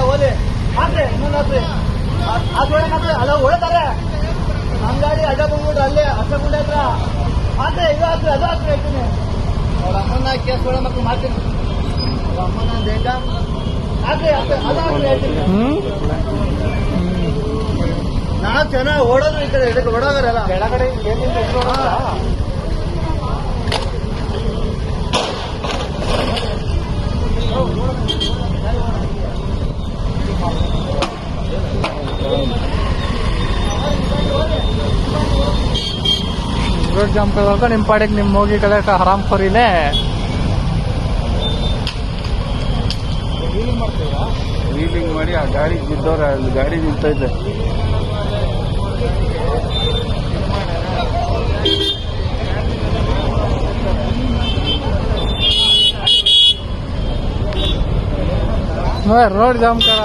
ಹೋಲಿ ಇನ್ನೊಂದು ಅಲ್ಲ ಹೊಡೆತಾರೆ ನಮ್ಮ ಗಾಡಿ ಅಡ್ಡ ಬಂದ್ಬಿಟ್ಟು ಅಲ್ಲೇ ಹತ್ರ. ಇದು ಅದು ಹೇಳ್ತೀನಿ. ಅವ್ರ ಅಮ್ಮನ ಕೇಸ್ ಒಳ ಮಕ್ಕಳು ಮಾಡ್ತೀನಿ. ಅವ್ರ ಅಮ್ಮನ ದೇಶ ಆದ್ರೆ ಆದ್ರೆ ಅದು ಆದ್ರೆ ಹೇಳ್ತೀನಿ. ನಾಲ್ಕು ಜನ ಓಡೋದು ಈ ಕಡೆ ಇದಕ್ಕೆ ಓಡೋಗರಲ್ಲ. ಕೆಳಗಡೆ ರೋಡ್ ಜಾಮ್ ಕಳ್ಕ ನಿಮ್ಮ ಪಾಡಿಗೆ ನಿಮ್ಮ ಹೋಗಿ ಕಲಿಯಕ್ಕೆ ಆರಾಮ್ ಕೊರಿನೇ ವೀಲಿಂಗ್ ಮಾಡಿ ಆ ಗಾಡಿ ಬಿದ್ದವ್ರ ಗಾಡಿ ಗಾಡಿ ನಿಲ್ತೈತೆ ರೋಡ್ ಜಾಮ್ ಕಳ